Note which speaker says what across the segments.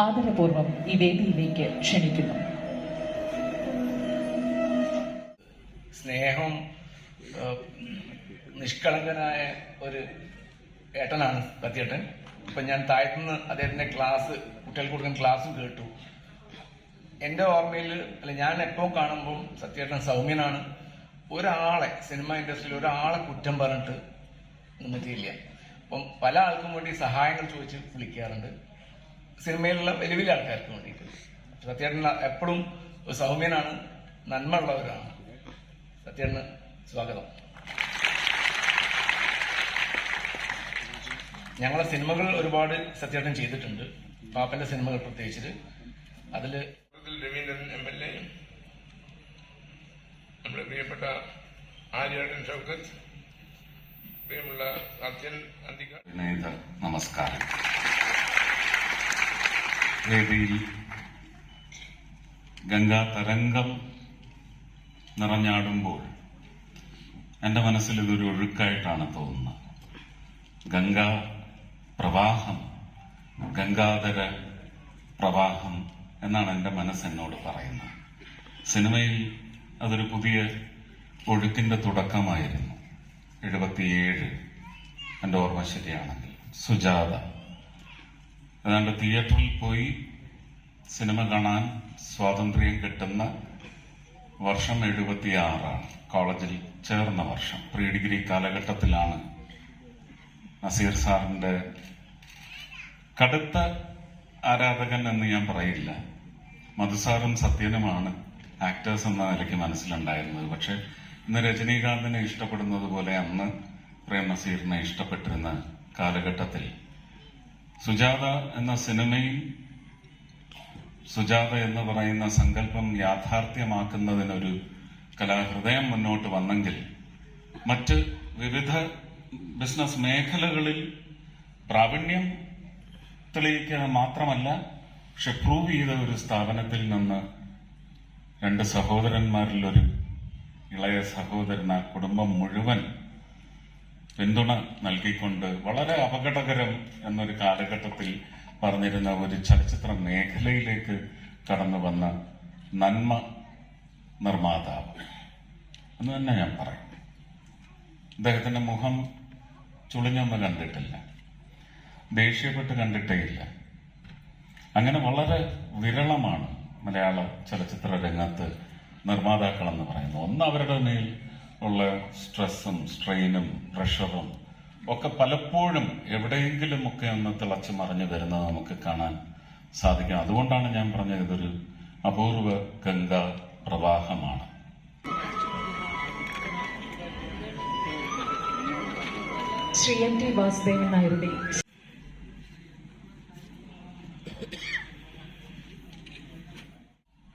Speaker 1: ആദരപൂർവം ഈ വേദിയിലേക്ക് ക്ഷണിക്കുന്നു.
Speaker 2: സ്നേഹം നിഷ്കളങ്കനായ ഒരു ഏട്ടനാണ് സത്യേട്ടൻ. ഇപ്പൊ ഞാൻ താഴത്തുനിന്ന് അദ്ദേഹത്തിന്റെ ക്ലാസ് കുട്ടികൾക്ക് കൊടുക്കുന്ന ക്ലാസ്സും കേട്ടു. എന്റെ ഓർമ്മയിൽ അല്ല ഞാൻ എപ്പോൾ കാണുമ്പോൾ സത്യേട്ടൻ സൗമ്യനാണ്. ഒരാളെ സിനിമ ഇൻഡസ്ട്രിയിൽ ഒരാളെ കുറ്റം പറഞ്ഞിട്ട് നിന്നിട്ടില്ല. അപ്പം പല ആൾക്കും വേണ്ടി സഹായങ്ങൾ ചോദിച്ച് വിളിക്കാറുണ്ട്. സിനിമയിലുള്ള വലിയ വലിയ ആൾക്കാർക്ക് വേണ്ടിയിട്ട്. സത്യേട്ടൻ എപ്പോഴും ഒരു സൗമ്യനാണ് നന്മ ഉള്ളവരാണ് സത്യേട്ടന് സ്വാഗതം. ഞങ്ങളെ സിനിമകൾ ഒരുപാട് സത്യേട്ടൻ ചെയ്തിട്ടുണ്ട്. പാപ്പന്റെ സിനിമകൾ പ്രത്യേകിച്ചിട്ട്
Speaker 3: അതിൽ രവീന്ദ്രൻ എം എൽ എ നമ്മുടെ പ്രിയപ്പെട്ട ആര്യാടൻ ഷൗക്കത്ത് പ്രിയമുള്ള സത്യൻ
Speaker 4: നമസ്കാരം. വേദിയിൽ ഗംഗാ തരംഗം നിറഞ്ഞാടുമ്പോൾ എന്റെ മനസ്സിൽ ഇതൊരു ഒഴുക്കായിട്ടാണ് തോന്നുന്നത്. ഗംഗാ പ്രവാഹം ഗംഗാധര പ്രവാഹം എന്നാണ് എന്റെ മനസ്സെന്നോട് പറയുന്നത്. സിനിമയിൽ അതൊരു പുതിയ ഒഴുക്കിന്റെ തുടക്കമായിരുന്നു. എഴുപത്തിയേഴ് എന്റെ ഓർമ്മ ശരിയാണെങ്കിൽ. സുജാത. ഏതാണ്ട് തിയേറ്ററിൽ പോയി സിനിമ കാണാൻ സ്വാതന്ത്ര്യം കിട്ടുന്ന വർഷം എഴുപത്തിയാറാണ് കോളേജിൽ ചേർന്ന വർഷം. പ്രീ ഡിഗ്രി കാലഘട്ടത്തിലാണ് നസീർ സാറിന്റെ കടുത്ത ആരാധകൻ എന്ന് ഞാൻ പറയില്ല. മധുസാറും സത്യനുമാണ് ആക്ടേഴ്സ് എന്ന നിലയ്ക്ക് മനസ്സിലുണ്ടായിരുന്നത്. പക്ഷെ ഇന്ന് രജനീകാന്തിനെ ഇഷ്ടപ്പെടുന്നത് പോലെ അന്ന് പ്രേം നസീറിനെ ഇഷ്ടപ്പെട്ടിരുന്ന കാലഘട്ടത്തിൽ സുജാത എന്ന സിനിമയിൽ സുജാത എന്ന് പറയുന്ന സങ്കല്പം യാഥാർത്ഥ്യമാക്കുന്നതിനൊരു കലാഹൃദയം മുന്നോട്ട് വന്നെങ്കിൽ മറ്റ് വിവിധ ബിസിനസ് മേഖലകളിൽ പ്രാവീണ്യം തെളിയിക്കുക മാത്രമല്ല പക്ഷെ പ്രൂവ് ചെയ്ത ഒരു സ്ഥാപനത്തിൽ നിന്ന് രണ്ട് സഹോദരന്മാരിൽ ഒരു ഇളയ സഹോദരൻ ആ കുടുംബം മുഴുവൻ പിന്തുണ നൽകിക്കൊണ്ട് വളരെ അപകടകരം എന്നൊരു കാലഘട്ടത്തിൽ പറഞ്ഞിരുന്ന ഒരു ചലച്ചിത്ര മേഖലയിലേക്ക് കടന്നു വന്ന നന്മ നിർമ്മാതാവ്. എന്ന് തന്നെ ഞാൻ പറയും. അദ്ദേഹത്തിന്റെ മുഖം ചുളിഞ്ഞൊന്ന് കണ്ടിട്ടില്ല. ദേഷ്യപ്പെട്ട് കണ്ടിട്ടേയില്ല. അങ്ങനെ വളരെ വിരളമാണ് മലയാള ചലച്ചിത്ര രംഗത്ത് നിർമ്മാതാക്കൾ എന്ന് പറയുന്നത്. ഒന്ന് അവരുടെ മേൽ ഉള്ള സ്ട്രെസ്സും സ്ട്രെയിനും പ്രഷറും ഒക്കെ പലപ്പോഴും എവിടെയെങ്കിലും ഒക്കെ ഒന്ന് തിളച്ചു മറിഞ്ഞു വരുന്നത് നമുക്ക് കാണാൻ സാധിക്കും. അതുകൊണ്ടാണ് ഞാൻ പറഞ്ഞത് ഇതൊരു അപൂർവ ഗംഗാ പ്രവാഹമാണ്.
Speaker 1: ശ്രീ എം ടി വാസുദേവൻ നായരുടെ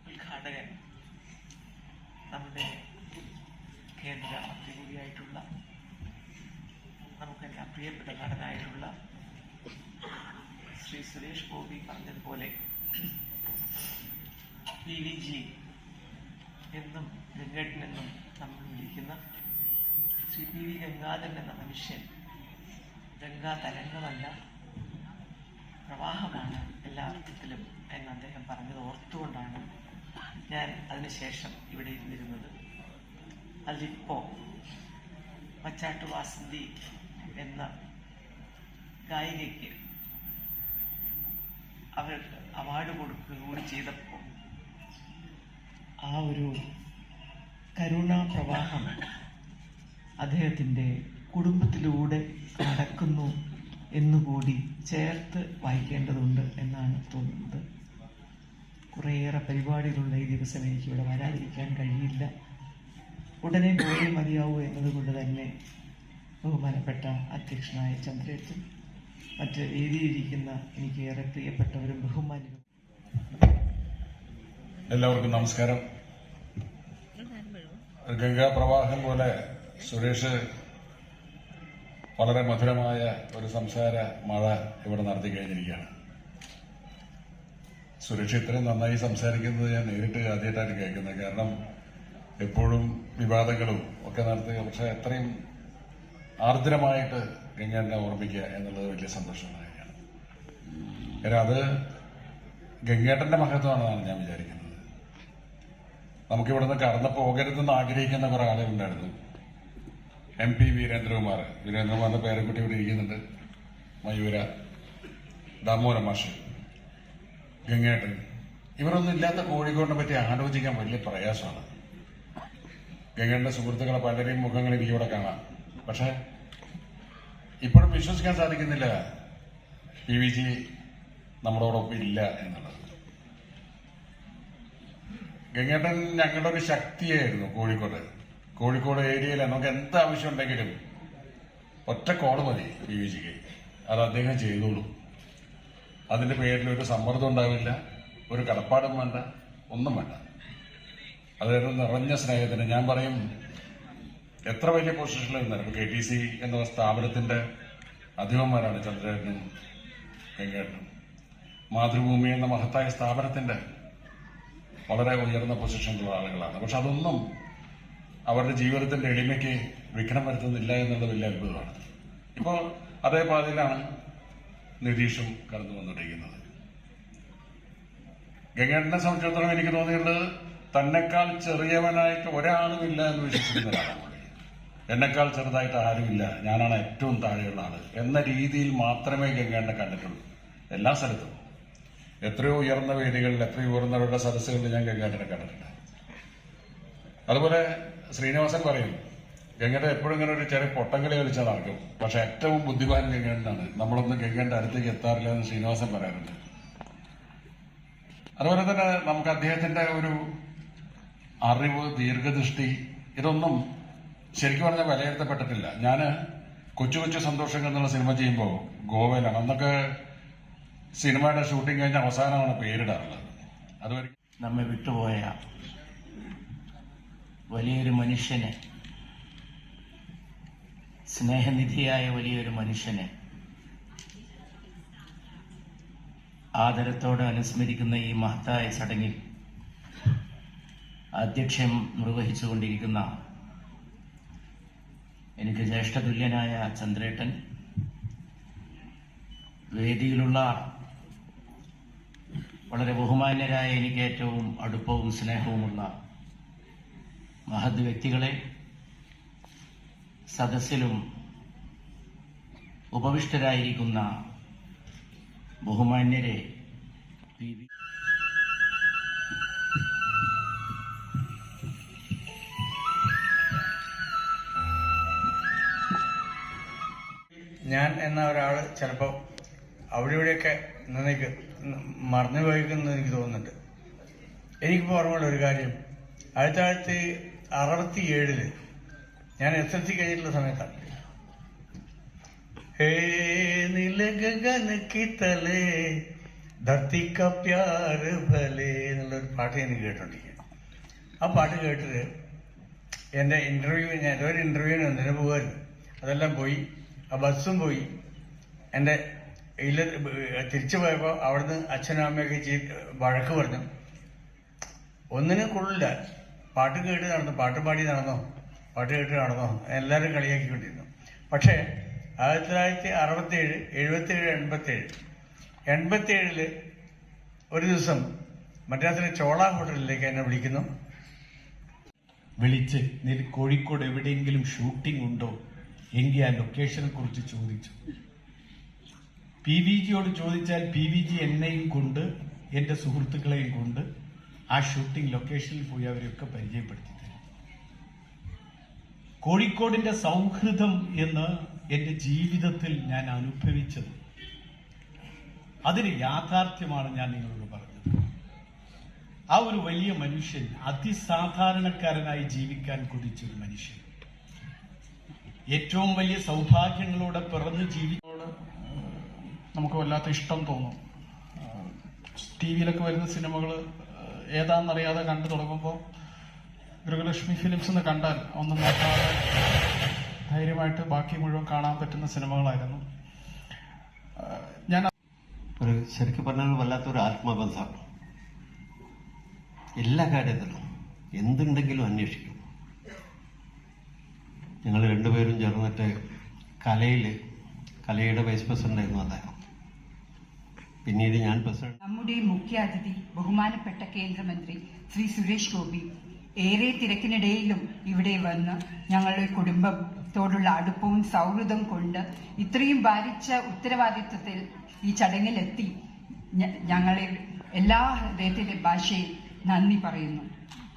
Speaker 5: ഉദ്ഘാടകൻ നമ്മുടെ കേന്ദ്ര മന്ത്രി കൂടിയായിട്ടുള്ള നമുക്കെല്ലാം പ്രിയപ്പെട്ട നടനായിട്ടുള്ള ശ്രീ സുരേഷ് ഗോപി പറഞ്ഞതുപോലെ പി വി ജി എന്നും ഗംഗേട്ടൻ എന്നും നമ്മൾ വിളിക്കുന്ന ശ്രീ പി വി ഗംഗാധരൻ എന്ന മനുഷ്യൻ. ഗംഗാ തരംഗമല്ല പ്രവാഹമാണ് എല്ലാ അർത്ഥത്തിലും എന്ന് അദ്ദേഹം പറഞ്ഞത് ഓർത്തുകൊണ്ടാണ് ഞാൻ അതിനുശേഷം ഇവിടെ ഇരുന്നിരുന്നത്. അതിലിപ്പോ മച്ചാട്ടു വാസന്തി എന്ന ഗായികയ്ക്ക് അവർ അവാർഡ് കൊടുക്കുക കൂടി ചെയ്തപ്പോൾ ആ ഒരു കരുണാപ്രവാഹം അദ്ദേഹത്തിന്റെ കുടുംബത്തിലൂടെ നടക്കുന്നു എന്നുകൂടി ചേർത്ത് വായിക്കേണ്ടതുണ്ട് എന്നാണ് തോന്നുന്നത്. കുറേയേറെ പരിപാടികളുള്ള ഈ ദിവസം എനിക്ക് ഇവിടെ വരാതിരിക്കാൻ കഴിയില്ല. ഉടനെ പോയി മതിയാവൂ എന്നതുകൊണ്ട് തന്നെ ബഹുമാനപ്പെട്ട അധ്യക്ഷനായ ചന്ദ്രേട്ടൻ മറ്റ് വേദിയിലിരിക്കുന്ന എനിക്ക് ഏറെ പ്രിയപ്പെട്ടവരും ബഹുമാനികളും
Speaker 6: എല്ലാവർക്കും നമസ്കാരം. ഗംഗാ പ്രവാഹം പോലെ സുരേഷ് വളരെ മധുരമായ ഒരു സംസാര മഴ ഇവിടെ നടത്തി കഴിഞ്ഞിരിക്കുകയാണ്. സുരേഷ് ഇത്രയും നന്നായി സംസാരിക്കുന്നത് ഞാൻ നേരിട്ട് ആദ്യമായിട്ടാണ് കേൾക്കുന്നത്. കാരണം എപ്പോഴും വിവാദങ്ങളും ഒക്കെ നടത്തുക പക്ഷെ അത്രയും ആർദ്രമായിട്ട് ഗംഗാനെ ഓർമ്മിക്കുക എന്നുള്ളത് വലിയ സന്തോഷമുള്ള കാര്യമാണ്. കാരണം അത് ഗംഗേട്ടന്റെ മഹത്വമാണെന്നാണ് ഞാൻ വിചാരിക്കുന്നത്. നമുക്കിവിടുന്ന് കടന്നു പോകരുതെന്ന് ആഗ്രഹിക്കുന്ന കുറെ ആളുകളുണ്ടായിരുന്നു. M P Veerendrakumar. വീരേന്ദ്രകുമാറിന്റെ പേരക്കുട്ടി ഇവിടെ ഇരിക്കുന്നുണ്ട്. മയൂര ദാമോര മാഷ് ഗംഗേട്ടൻ. ഇവരൊന്നും ഇല്ലാത്ത കോഴിക്കോടിനെ പറ്റി ആലോചിക്കാൻ വലിയ പ്രയാസമാണ്. ഗംഗേട്ടന്റെ സുഹൃത്തുക്കളെ പലരെയും മുഖങ്ങൾ എനിക്കിവിടെ കാണാം. പക്ഷെ ഇപ്പോഴും വിശ്വസിക്കാൻ സാധിക്കുന്നില്ല. പി വി ജി നമ്മളോടൊപ്പം ഇല്ല എന്നുള്ളത്. ഗംഗേട്ടൻ ഞങ്ങളുടെ ഒരു ശക്തിയായിരുന്നു കോഴിക്കോട്. കോഴിക്കോട് ഏരിയയിൽ നമുക്ക് എന്ത് ആവശ്യം ഉണ്ടെങ്കിലും ഒറ്റ കോൾ മതി പി വി ജിക്ക്. അത് അദ്ദേഹം ചെയ്തോളും. അതിന്റെ പേരിൽ ഒരു സമ്മർദ്ദം ഉണ്ടാവില്ല ഒരു കടപ്പാടും വേണ്ട ഒന്നും വേണ്ട. അതൊരു നിറഞ്ഞ സ്നേഹത്തിന് ഞാൻ പറയും എത്ര വലിയ പൊസിഷനിൽ നിന്നാലും കെ ടി സി എന്ന സ്ഥാപനത്തിന്റെ അധികന്മാരാണ് ചന്ദ്രേട്ടനും വെങ്കേട്ടനും മാതൃഭൂമി എന്ന മഹത്തായ സ്ഥാപനത്തിന്റെ വളരെ ഉയർന്ന പൊസിഷനിലുള്ള ആളുകളാണ്. പക്ഷെ അതൊന്നും അവരുടെ ജീവിതത്തിന്റെ എളിമയ്ക്ക് വിഘ്നം വരുത്തുന്നില്ല എന്നുള്ളത് വലിയ അത്ഭുതമാണ്. ഇപ്പോൾ അതേ പാതയിലാണ് നിതീഷും കടന്നു വന്നിരിക്കുന്നത് ഗംഗേട്ടനെ സംബന്ധിച്ചിടത്തോളം എനിക്ക് തോന്നിയിട്ടുള്ളത് തന്നെക്കാൾ ചെറിയവനായിട്ട് ഒരാളും ഇല്ല എന്ന് വിശ്വസിക്കുന്ന ഒരാളാണ്. എന്നെക്കാൾ ചെറുതായിട്ട് ആരുമില്ല ഞാനാണ് ഏറ്റവും താഴെയുള്ള ആൾ. എന്ന രീതിയിൽ മാത്രമേ ഗംഗേട്ടനെ കണ്ടിട്ടുള്ളൂ. എല്ലാ സ്ഥലത്തും. എത്രയോ ഉയർന്ന വേദികളിൽ എത്രയോ ഉയർന്നവരുടെ സദസ്സുകളിൽ ഞാൻ ഗംഗേട്ടനെ കണ്ടിട്ടുണ്ട്. അതുപോലെ ശ്രീനിവാസൻ പറയും ഗംഗയുടെ എപ്പോഴും ഇങ്ങനെ ഒരു ചെറിയ പൊട്ടംകളി കളിച്ചാൽ നടക്കും. പക്ഷെ ഏറ്റവും ബുദ്ധിമാൻ ഗംഗേട്ടനാണ് നമ്മളൊന്നും ഗംഗേട്ടന്റെ അടുത്തേക്ക് എത്താറില്ല എന്ന് ശ്രീനിവാസൻ പറയാറുണ്ട്. അതുപോലെ തന്നെ നമുക്ക് അദ്ദേഹത്തിന്റെ ഒരു അറിവ് ദീർഘദൃഷ്ടി ഇതൊന്നും ശരിക്കും പറഞ്ഞാൽ വിലയിരുത്തപ്പെട്ടിട്ടില്ല. ഞാൻ കൊച്ചു കൊച്ചു സന്തോഷങ്ങൾ എന്നുള്ള സിനിമ ചെയ്യുമ്പോൾ ഗോവയിലാണ്. അന്നൊക്കെ സിനിമയുടെ ഷൂട്ടിംഗ് കഴിഞ്ഞ അവസാനമാണ് പേരിടാറുള്ളത്. അതുവരെ
Speaker 7: നമ്മെ വിട്ടുപോയ വലിയൊരു മനുഷ്യനെ സ്നേഹനിധിയായ വലിയൊരു മനുഷ്യനെ ആദരത്തോടെ അനുസ്മരിക്കുന്ന ഈ മഹത്തായ ചടങ്ങിൽ അധ്യക്ഷം നിർവഹിച്ചുകൊണ്ടിരിക്കുന്ന എനിക്ക് ജ്യേഷ്ഠതുല്യനായ ചന്ദ്രേട്ടൻ വേദിയിലുള്ള വളരെ ബഹുമാന്യരായ എനിക്ക് ഏറ്റവും അടുപ്പവും സ്നേഹവുമുള്ള മഹത് വ്യക്തികളെ സദസ്സിലും ഉപവിഷ്ടരായിരിക്കുന്ന ബഹുമാന്യരെ
Speaker 8: ഞാൻ എന്ന ഒരാൾ ചിലപ്പോൾ അവിടെ ഇവിടെയൊക്കെ നിന്നേക്ക് മറന്നു പോയിക്കുന്നു എനിക്ക് തോന്നുന്നുണ്ട്. എനിക്ക് ഓർമ്മയുള്ള ഒരു കാര്യം. ആയിരത്തി തൊള്ളായിരത്തി അറുപത്തി ഏഴിൽ ഞാൻ എസ് എൽ സി കഴിഞ്ഞിട്ടുള്ള സമയത്താണ്. ഹേ ധർത്തി കപ്യാറ് ഭലേ എന്നുള്ളൊരു പാട്ട് എനിക്ക് കേട്ടോണ്ടിരിക്കുക ആ പാട്ട് കേട്ടിട്ട് എന്റെ ഇന്റർവ്യൂ ഞാൻ ഒരു ഇന്റർവ്യൂവിന് എന്തിനു പോകുമായിരുന്നു അതെല്ലാം പോയി ആ ബസ്സും പോയി എന്റെ ഇല്ല തിരിച്ചു പോയപ്പോൾ അവിടുന്ന് അച്ഛനും അമ്മയൊക്കെ ചീ വഴക്ക് പറഞ്ഞു. ഒന്നിനും കൊള്ളില്ല. പാട്ട് കേട്ട് നടന്നു പാട്ട് പാടി നടന്നോ പാട്ട് കേട്ട് നടന്നോ എല്ലാവരും കളിയാക്കിക്കൊണ്ടിരുന്നു. പക്ഷേ ആയിരത്തി തൊള്ളായിരത്തി അറുപത്തേഴ് എഴുപത്തേഴ് എൺപത്തേഴ് എൺപത്തേഴിൽ ഒരു ദിവസം മദ്രാസിലെ ചോള ഹോട്ടലിലേക്ക് എന്നെ വിളിക്കുന്നു.
Speaker 9: വിളിച്ച് നിൽ കോഴിക്കോട് എവിടെയെങ്കിലും ഷൂട്ടിംഗ് ഉണ്ടോ? എങ്കിൽ ആ ലൊക്കേഷനെ കുറിച്ച് ചോദിച്ചു. പി വി ജിയോട് ചോദിച്ചാൽ പി വി ജി എന്നെയും കൊണ്ട് എന്റെ സുഹൃത്തുക്കളെയും കൊണ്ട് ആ ഷൂട്ടിംഗ് ലൊക്കേഷനിൽ പോയി അവരെയൊക്കെ പരിചയപ്പെടുത്തി തരും. കോഴിക്കോടിന്റെ സൗഹൃദം എന്ന് എന്റെ ജീവിതത്തിൽ ഞാൻ അനുഭവിച്ചത്. അതിന് യാഥാർത്ഥ്യമാണ് ഞാൻ നിങ്ങളോട് പറഞ്ഞത്. ആ ഒരു വലിയ മനുഷ്യൻ അതിസാധാരണക്കാരനായി ജീവിക്കാൻ കുടിച്ചൊരു മനുഷ്യൻ. ഏറ്റവും വലിയ സൗഭാഗ്യങ്ങളോടെ പിറന്ന് ജീവിക്കോട്
Speaker 10: നമുക്ക് വല്ലാത്ത ഇഷ്ടം തോന്നും. ടി വിയിലൊക്കെ വരുന്ന സിനിമകൾ ഏതാണെന്നറിയാതെ കണ്ടു തുടങ്ങുമ്പോൾ ഗൃഹലക്ഷ്മി ഫിലിംസ് എന്ന് കണ്ടാൽ ഒന്നും നോക്കാതെ ധൈര്യമായിട്ട് ബാക്കി മുഴുവൻ കാണാൻ പറ്റുന്ന സിനിമകളായിരുന്നു. ഞാൻ
Speaker 11: ഒരു ശരിക്കും പറഞ്ഞാൽ വല്ലാത്തൊരു ആത്മബന്ധം. എല്ലാ കാര്യത്തിലും എന്തുണ്ടെങ്കിലും അന്വേഷിക്കും. ഞങ്ങൾ രണ്ടുപേരും ചേർന്നിട്ട് കലയിൽ കലയുടെ വൈസ് പ്രസിഡന്റ് ആയിരുന്നു അദ്ദേഹം. പിന്നീട് ഞാൻ പ്രസിഡന്റ്.
Speaker 12: നമ്മുടെ മുഖ്യാതിഥി ബഹുമാനപ്പെട്ട കേന്ദ്രമന്ത്രി ശ്രീ സുരേഷ് ഗോപി ഏറെ തിരക്കിനിടയിലും ഇവിടെ വന്ന് ഞങ്ങളുടെ കുടുംബത്തോടുള്ള അടുപ്പവും സൗഹൃദവും കൊണ്ട് ഇത്രയും ഭാരിച്ച ഉത്തരവാദിത്വത്തിൽ ഈ ചടങ്ങിലെത്തി ഞങ്ങളെ എല്ലാ ഹൃദയത്തിന്റെ ഭാഷയിൽ നന്ദി പറയുന്നു.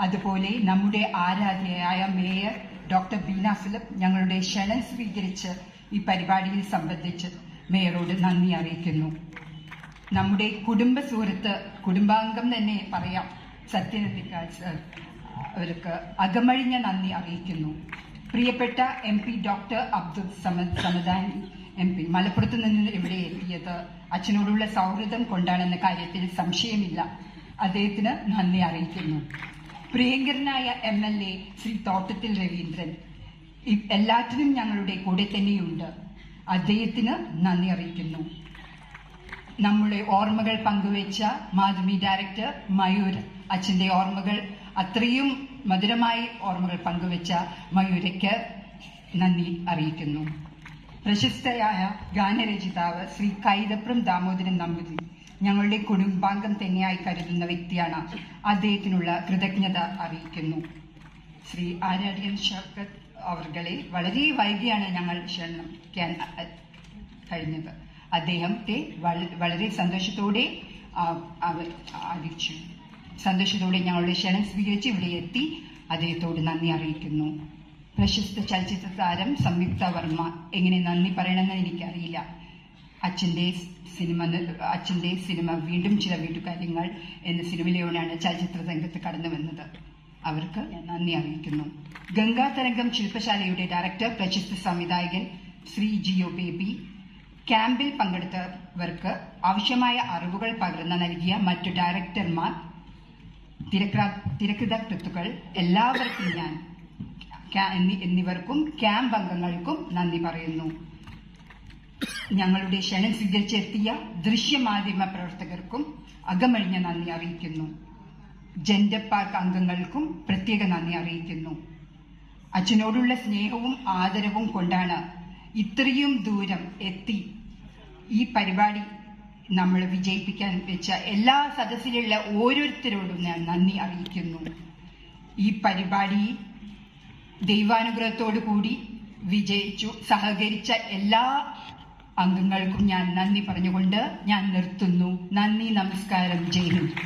Speaker 12: അതുപോലെ നമ്മുടെ ആരാധ്യയായ മേയർ ഡോക്ടർ ബീന ഫിലിപ്പ് ഞങ്ങളുടെ ക്ഷണം സ്വീകരിച്ച് ഈ പരിപാടിയിൽ സംബന്ധിച്ച് മേയറോട് നന്ദി അറിയിക്കുന്നു. നമ്മുടെ കുടുംബ സുഹൃത്ത് കുടുംബാംഗം തന്നെ പറയാം. സത്യനന്ദിക്കാൾ സർ അവർക്ക് അകമഴിഞ്ഞ നന്ദി അറിയിക്കുന്നു. പ്രിയപ്പെട്ട M P doctor Abdul Samad Samadani M P മലപ്പുറത്ത് നിന്ന് ഇവിടെ എത്തിയത് അച്ഛനോടുള്ള സൗഹൃദം കൊണ്ടാണെന്ന കാര്യത്തിൽ സംശയമില്ല. അദ്ദേഹത്തിന് നന്ദി അറിയിക്കുന്നു. പ്രിയങ്കരനായ M L A Shri Thottathil Raveendran എല്ലാറ്റിനും ഞങ്ങളുടെ കൂടെ തന്നെയുണ്ട്. അദ്ദേഹത്തിന് നന്ദി അറിയിക്കുന്നു. നമ്മുടെ ഓർമ്മകൾ പങ്കുവെച്ച മാധുമി ഡയറക്ടർ മയൂർ അച്ഛന്റെ ഓർമ്മകൾ അത്രയും മധുരമായി ഓർമ്മകൾ പങ്കുവെച്ച മയൂരയ്ക്ക് നന്ദി അറിയിക്കുന്നു. പ്രശസ്തയായ ഗാനരചിതാവ് ശ്രീ കൈതപ്രം ദാമോദരൻ നമ്പൂതിരി ഞങ്ങളുടെ കുടുംബാംഗം തന്നെയായി കരുതുന്ന വ്യക്തിയാണ്. അദ്ദേഹത്തിനുള്ള കൃതജ്ഞത അറിയിക്കുന്നു. ശ്രീ ആരാധ്യൻ ഷർക്കത്ത് അവർകളെ വളരെ വൈകിയാണ് ഞങ്ങൾ ക്ഷണിക്കാൻ കഴിഞ്ഞത്. അദ്ദേഹത്തെ വള- വളരെ സന്തോഷത്തോടെ അറിയിച്ചു സന്തോഷത്തോടെ ഞങ്ങളുടെ ക്ഷണം സ്വീകരിച്ച് ഇവിടെ എത്തി അദ്ദേഹത്തോട് നന്ദി അറിയിക്കുന്നു. പ്രശസ്ത ചലച്ചിത്ര താരം സംയുക്ത വർമ്മ എങ്ങനെ നന്ദി പറയണമെന്ന് എനിക്കറിയില്ല. അച്ഛന്റെ സിനിമ അച്ഛന്റെ സിനിമ വീണ്ടും ചില വീട്ടുകാര്യങ്ങൾ എന്ന സിനിമയിലൂടെയാണ് ചലച്ചിത്ര രംഗത്ത് കടന്നു വന്നത്. അവർക്ക് ഞാൻ നന്ദി അറിയിക്കുന്നു. ഗംഗാതരംഗം ശില്പശാലയുടെ ഡയറക്ടർ പ്രശസ്ത സംവിധായകൻ ശ്രീ ജിയോ ബേബി ക്യാമ്പിൽ പങ്കെടുത്തവർക്ക് ആവശ്യമായ അറിവുകൾ പകർന്നു നൽകിയ മറ്റു ഡയറക്ടർമാർ തിരക്കഥാകൃത്തുക്കൾ എല്ലാവർക്കും ഞാൻ എന്നിവർക്കും ക്യാമ്പ് അംഗങ്ങൾക്കും നന്ദി പറയുന്നു. ഞങ്ങളുടെ ക്ഷണം സ്വീകരിച്ചെത്തിയ ദൃശ്യമാധ്യമ പ്രവർത്തകർക്കും അകമഴിഞ്ഞ നന്ദി അറിയിക്കുന്നു. ജെൻഡർ പാർക്ക് അംഗങ്ങൾക്കും പ്രത്യേക നന്ദി അറിയിക്കുന്നു. അച്ഛനോടുള്ള സ്നേഹവും ആദരവും കൊണ്ടാണ് ഇത്രയും ദൂരം എത്തി ഈ പരിപാടി നമ്മൾ വിജയിപ്പിക്കാൻ വെച്ച എല്ലാ സദസ്സിലുള്ള ഓരോരുത്തരോടും ഞാൻ നന്ദി അറിയിക്കുന്നു. ഈ പരിപാടി ദൈവാനുഗ്രഹത്തോടു കൂടി വിജയിച്ചു. സഹകരിച്ച എല്ലാ അംഗങ്ങൾക്കും ഞാൻ നന്ദി പറഞ്ഞുകൊണ്ട് ഞാൻ നിർത്തുന്നു. നന്ദി നമസ്കാരം. ഹിന്ദ്.